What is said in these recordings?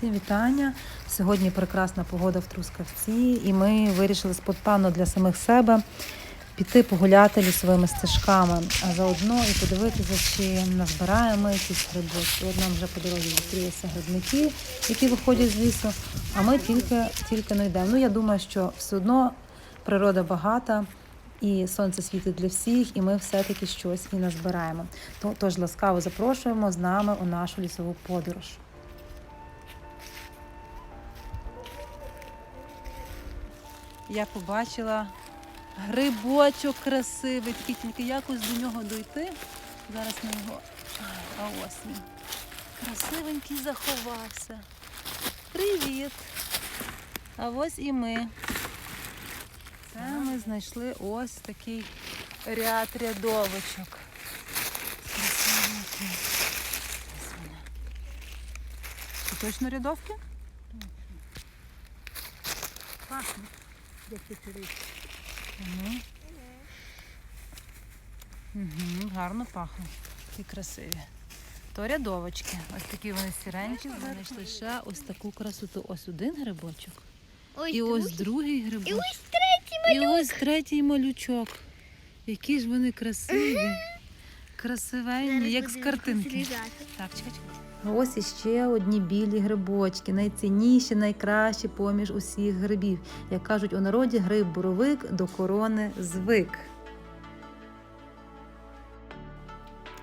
Всім вітання. Сьогодні прекрасна погода в Трускавці, і ми вирішили спонтанно для самих себе піти погуляти лісовими стежками, а заодно і подивитися, чи назбираємо якісь грибочки. От нам вже по дорозі зустрілися грибники, які виходять з лісу, а ми тільки, тільки не йдемо. Ну, я думаю, що все одно природа багата. І сонце світить для всіх, і ми все-таки щось і назбираємо. Тож ласкаво запрошуємо з нами у нашу лісову подорож. Я побачила грибочок красивий, такий тільки якось до нього дойти. Зараз ми його. А ось він. Красивенький заховався. Привіт! А ось і ми. Це ми знайшли ось такий ряд рядовочок. Красивенький. Це точно рядовки? Печерить. Угу. Угу, гарно пахне. Такі красиві. То рядовочки. Ось такі вони сіренькі. Ми знайшли ще ось таку красоту. Ось один грибочок. Ось І ось другий. другий грибочок. І ось третій І ось третій малючок. Які ж вони красиві. Красивенні, як з картинки. Так, чекай, чекай. Ось іще одні білі грибочки, найцінніші, найкращі поміж усіх грибів. Як кажуть у народі, гриб боровик до корони звик.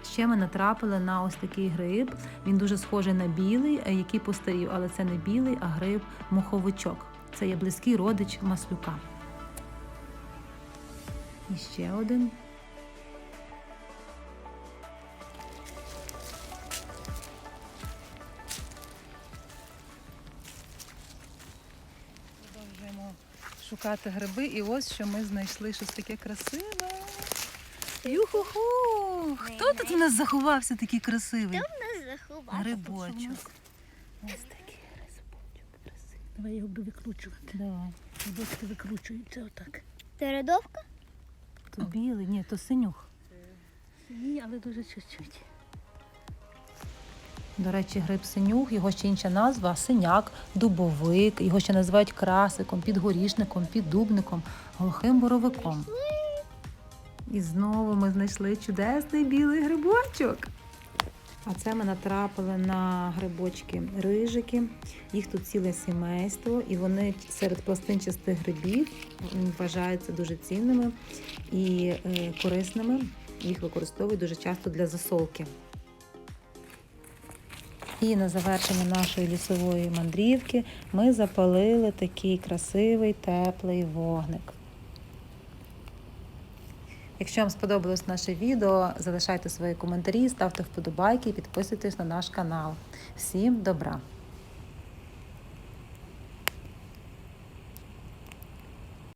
Ще ми натрапили на ось такий гриб. Він дуже схожий на білий, е, який постарів, але це не білий, а гриб моховичок. Це є близький родич маслюка. І ще один. Шукати гриби, і ось що ми знайшли щось таке красиве. Юху-ху! Хто тут у нас заховався такий красивий? Хто в Нас заховав. Грибочок. Ось такий грибочок красивий. Давай його би викручувати. Давай. Дочки викручуються отак. Це рядовка? То білий, ні, то синюх. Ні, але дуже чуть-чуть. До речі, гриб синюх, його ще інша назва синяк, дубовик, його ще називають красиком, підгорішником, піддубником, глухим боровиком. І знову ми знайшли чудесний білий грибочок. А це ми натрапили на грибочки рижики. Їх тут ціле сімейство, і вони серед пластинчастих грибів вважаються дуже цінними і е, корисними. Їх використовують дуже часто для засолки. І на завершення нашої лісової мандрівки ми запалили такий красивий теплий вогник. Якщо вам сподобалось наше відео, залишайте свої коментарі, ставте вподобайки і підписуйтесь на наш канал. Всім добра!